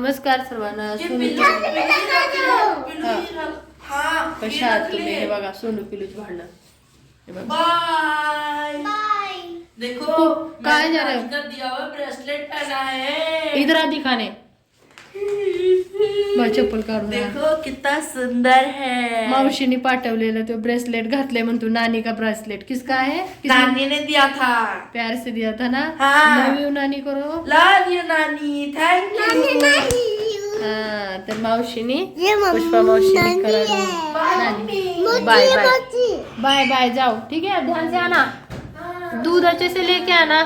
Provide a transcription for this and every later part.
नमस्कार सर्वांना हाँ कशा आहात तुम्ही? हे बघा सोनू पिलूच भांडण. बघा. बाय. देखो को- कहाँ मैंने जा रहे? आज का दिया हुआ ब्रेसलेट पहना है. इधर आ दिखाने बा चप्पल काढून आण. देखो कितना सुंदर है. मावशीने पाठवलेलं तो ब्रेसलेट घातले म्हणतो नानी का ब्रेसलेट? किसका है नानी ने दिया था. प्यार से दिया था ना? हाँ। लव यू नानी करो. लव यू नानी. थैंक यू हा तर मावशीने पुष्पा मावशीने करायला नानी. Bye bye. Bye bye. जाओ ठीक है ध्यान से आना दूध अच्छे से लेके आना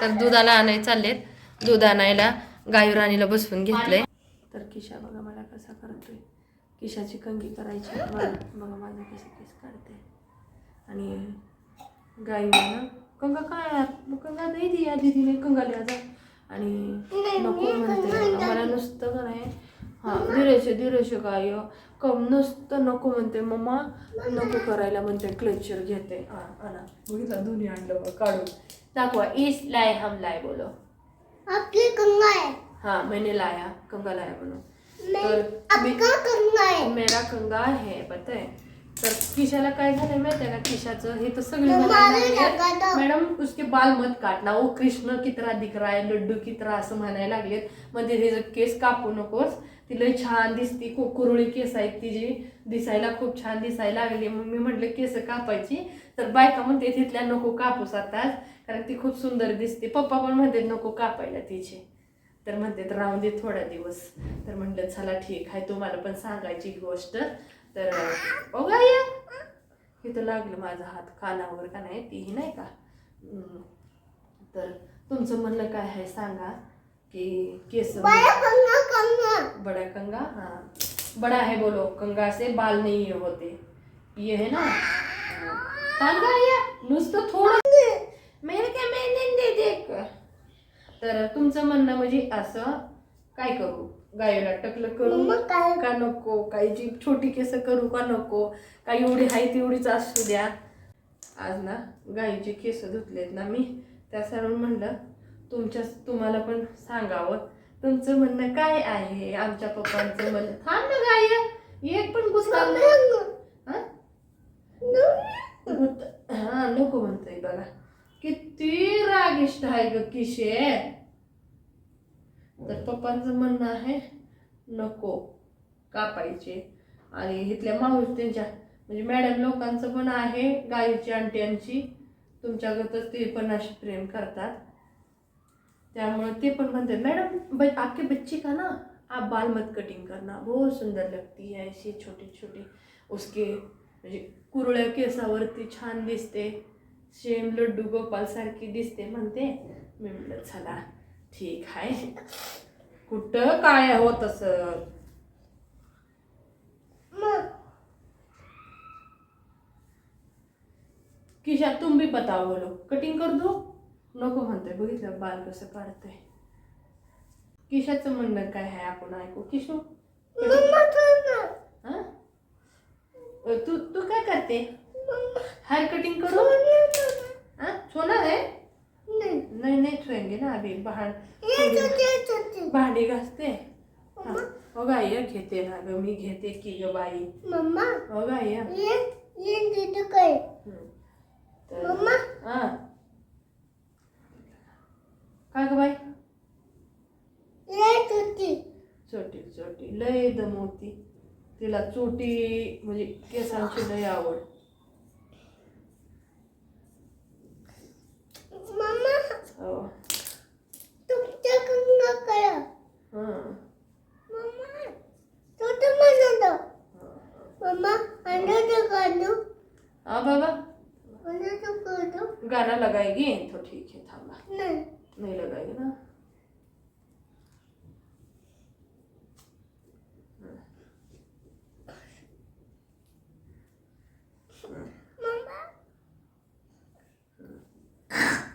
तर दुधाला आणाय चाललेत. दूध आणायला गायू राणीला बसवून घेतलंय. तर किशा बघा मला कसा करतोय. किशाची कंगी करायची बघा बघा माझा कसा केस काढते. आणि गायू ना कंगा काय यार? मग कंगा नाही दिया दीदीने कंगा लिया जा. आणि नको म्हणते. मला नुसतं का नाही हा धीरेशे धीरेशे काय कम नुसतं नको म्हणते मम्मा. नको करायला म्हणते क्लेचर घेते. हा आणा. बघितलं दोन्ही आणलं बघ काढून. दाखवा इस लाय हम लाय बोलो. आपकी कंगा है हाँ मैंने लाया कंगा लाया बोलो तर मी- मेरा कंगा है पता है? तर किशाला काय झालंय माहितीये का? किशाचं हे तर सगळे म्हणायला। मॅडम उसके बाल मत काटना. ओ कृष्ण कितरा दिख रहा है लड्डू कितरा असं म्हणायला लागलेत. म्हणजे हे जर केस कापू नकोस. ती लय छान दिसती. खूप कुरळी केस आहेत तिची दिसायला खूप छान दिसायला लागली. मग मी म्हटलं केस कापायची. तर बायका म्हणते तिथल्या नको कापूस आताच. कारण ती खूप सुंदर दिसते. पप्पा पण म्हणते नको कापायला तिचे. तर म्हणते राहून दे थोडा दिवस. तर म्हटलं चला ठीक आहे. तुम्हाला पण सांगायची गोष्ट. तर बघा या इथं लागलं माझा हात कानावर का नाही? तीही नाही का. तर तुमचं म्हणणं काय आहे सांगा की केस बड़ा कंगा कंगा. बड़ा कंगा? हाँ. बड़ा है बोलो कंगा से बाल नहीं होते. ये है ना. सांगा या नुसतं थोडं मेरे काय मैंने दे देख. तर तुमचं म्हणणं म्हणजे असं काय करू? गायला टकलं करू? का नको? काही जी छोटी केस करू का नको? का एवढी आहे तेवढीच असू द्या. आज ना गाईचे केस धुतलेत ना मी. त्यासाठी म्हणलं तुमच्या तुम्हाला पण सांगावं. तुमचं म्हणणं काय आहे? आमच्या पप्पांचं म्हणणं थांब ना गाय. एक पण गुस्सा हा? हा नको म्हणतोय बघा. किती रागिष्ट आहे ग किशे. तर पप्पांचं म्हणणं आहे नको कापायचे. आणि इथल्या माऊस त्यांच्या म्हणजे मॅडम लोकांचं पण आहे गाईची आंट्यांची. तुमच्यागतच ते पण असे प्रेम करतात. त्यामुळे ते पण म्हणते मॅडम ब आपके बच्चे का ना? आप बाल मत कटिंग करना. बहुत सुंदर लगती है ऐसी छोटी छोटी उसके म्हणजे कुरळ्या केसावरती छान दिसते. सेम लड्डू गोपाल सारखी दिसते म्हणते. मी म्हटलं चला ठीक आहे. कुठं काय होत असं किशा तुम भी बताओ बोलो कटिंग कर दो नको म्हणतोय बघितलं बाल कसं काढतंय. किशाचं म्हणणं काय आहे आपण ऐकू? किशू? हा? तू तू काय करते? हेयर कटिंग करू? हाँ छोना है? नहीं. नहीं नहीं छुएंगे ना अभी बाहर ये भांडी घासते हा. हो गाय घेते ना ग मी घेते की ग बाई मम्मा. हो गाय ये ये दीदी काय मम्मा. हा। काय ग बाई ये छोटी छोटी छोटी लय दमवती तिला चोटी म्हणजे केसांची लय आवड मम्मा हो तुमच्या हा. मम्मा छोटं म्हणतो. मम्मा अंडर काढू. हा बाबा. अंडर काढू. गाना लगाएगी? तो ठीक है थांबा. नाही. नहीं लगाएगी ना?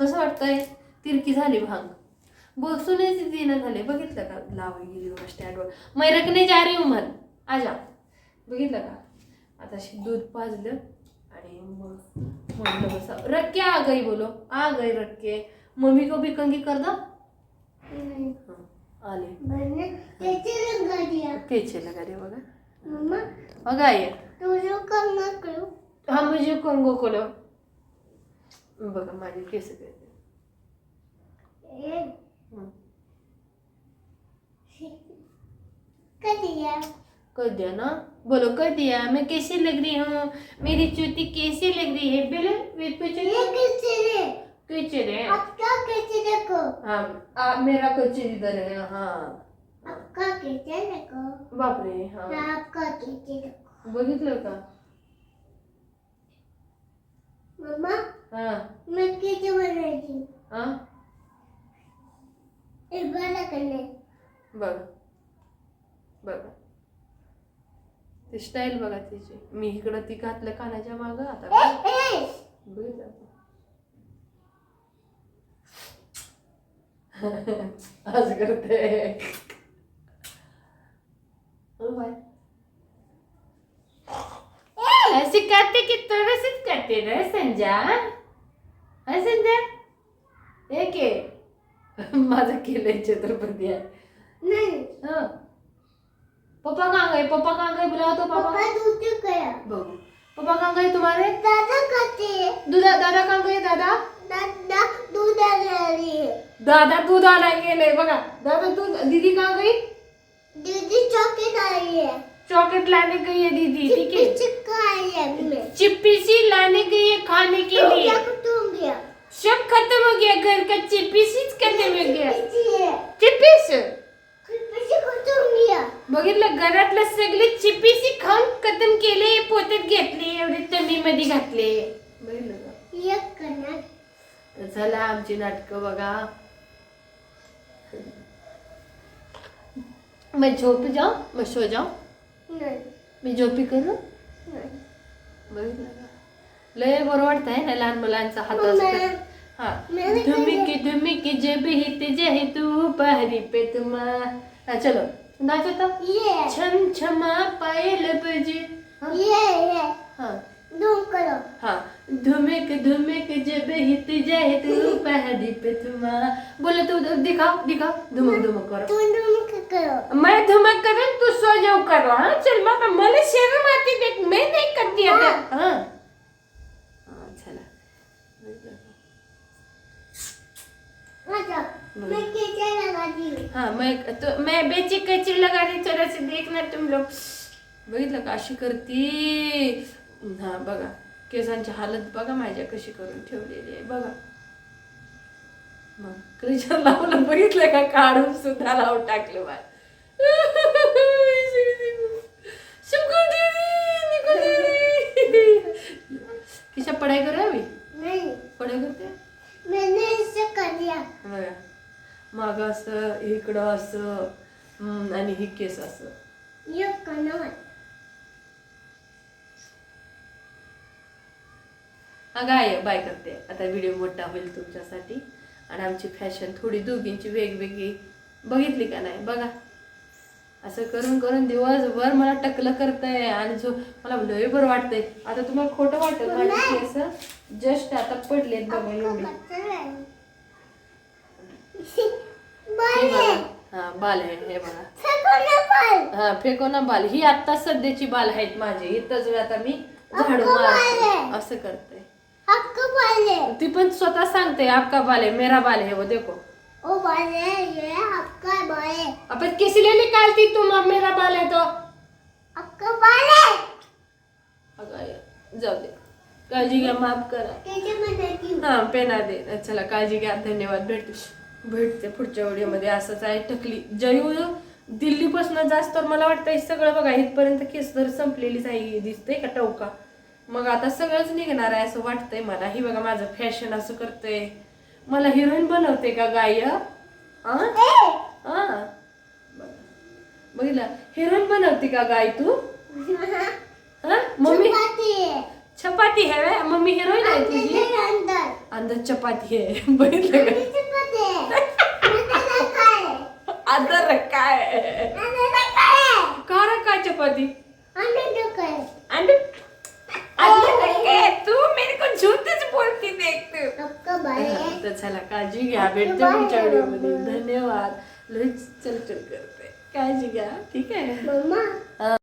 कसं वाटतंय? तिरकी झाली भांग. बसूनच दिनं झाले. बघितलं का? लावाय गेली बघा स्टँडवर जा रही म्हण आजा. बघितलं का? आता अशी दूध पाजलं आणि मग म्हणलं बसा. रक्के आ गई बोलो. आ गई रक्के. मम्मी को भी कंगी कर दो. नाही. हाँ. आले. पेचे लगा रे बघा. मम्मा. बघा ये तुझं कंगा करू. हा म्हणजे कोंगो कोलो बघा माझे केस करते. कर दिया कर दिया ना? बोलो कर दिया मैं कैसी लग रही हूँ? मेरी चूती कैसी लग रही है? बोलो वेट पे चलो रे आपका कैसे देखो। हाँ आ, मेरा कच्चे इधर है हाँ। आपका कैसे देखो। बापरे हा। आपका कैसे देखो। बघितलं का मम्मा हा। मैं कैसे बनाई हा। बघ बघा. ते स्टाईल बघा तिची. मी इकडं ती घातलं कानाच्या माग आता. आज करते. ऐसे करते की तरह से करते रहे संजा. हा संजा. हे के माझं केलंय छत्रपती आहे. नहीं. हं. पप्पा कहाँ गए पप्पा कहाँ गए बुलाओ तो पापा पापा दूध गया बघू. पप्पा कहाँ गए तुम्हारे? दादा खाते. हैं दुधा दादा कहाँ गए दादा? दादा दूध आ रही है दादा दूध आणायला गेले बघा दादा दूध दीदी कहाँ गई दीदी चौकीट आई है चॉकलेट लाने गई है दीदी ठीक है चिक्का आई है मैं चिप्पी सी लाने गई है खाने के लिए. सब खत्म हो गया घर का चिप्पी सी खत्म हो गया। किसी है बघितलं घरातलं सगळे चिप्पी सी खाऊन खतम केले पोत्यात घेतले एवढे तमी मध्ये घातले तर चला आमची नाटकं बघा. मैं झोप जाऊ? मैं सो जाऊ? नहीं. मी झोपी करू? नहीं. बघितलं लय बरं वाटतंय ना लहान मुलांचा हात मम्मा. हा। धुमिकी धुमिकी जब हित जहे तू पहरी पे तुमा हा चलो नाचो ये छम छमा पायल बजे हा। ये ये हा। धूम करो। हाँ धुमिक धुमिक जब हित जाए तू पहरी पे तुमा बोलो तो दिखाओ दिखाओ धुमक धुमक करो। तू धूम करो। मैं धुमक करूँ तू सो जाओ करो। हाँ चल बाबा मला शर्म आती देख मैं नहीं करती हाँ। हाँ। हाँ मैं तो मैं बेची कचरी लगा रही थोड़ा से देखना तुम लोग बघितलं का अशी करती. हा बघा केसांची हालत बघा माझ्या कशी करून ठेवलेली आहे. बघा. मग क्रिशर लावलं बघितलं का काढून सुद्धा लावून टाकलं बाय किशा पढ़ाई कर नहीं. पढ़ाई करते? बघा माग असं इकडं असं आणि ही केस असं. आहे बाय करते. आता व्हिडिओ मोठा होईल तुमच्यासाठी. आणि आमची फॅशन थोडी दोघींची वेगवेगळी. बघितली का नाही? बघा. असं करून करून दिवसभर मला टकलं करतंय. आणि जो मला लय बरं वाटतंय. आता तुम्हाला खोटं वाटत माझी केस जस्ट आता पडलेत बघा एवढी. हे हा बाल आहे हे बघा. फेंको ना बाल. हा फेको ना बाल. ही आता सध्याची बाल आहेत माझे. इथंच वेळ आता मी झाडू आहे. असं करते. आपका बाल है ती पण स्वतः सांगते आपका बाल है मेरा बाल है वो देखो. ओ बाल है ये आपका बाल है अब किस लिए निकालती तुम अब मेरा बाल है तो. आपका बाल है अगं जाऊ दे. काळजी घ्या माफ करा. हूँ हा पेना दे चला काळजी घ्या. धन्यवाद. भेटू. भेटते पुढच्या व्हिडिओमध्ये. असंच आहे टकली. जयू दिल्लीपासून जास्त तर मला वाटतं हे सगळं बघा इथपर्यंत केस तर संपलेलीच आहे दिसतंय का टवका? मग आता सगळंच निघणार आहे असं वाटतंय मला. ही बघा माझं फॅशन असं करतंय. मला हिरोईन बनवते का गाय? हा हा बघितलं? हिरोईन बनवते का गाय तू? हा मम्मी? चपाती. है चपाती है वे? मम्मी हिरोईन आहे तुझी? अंदर चपाती आहे. बघितलं का चपाती मैंने रखा अंदर रखा मैंने रखा है का चपाती है है तू मेरे को झूठच बोलती देख तू. तर चला काळजी घ्या भेटते पुढच्या व्हिडिओमध्ये. धन्यवाद. लय चलचल करते. काळजी घ्या ठीक आहे.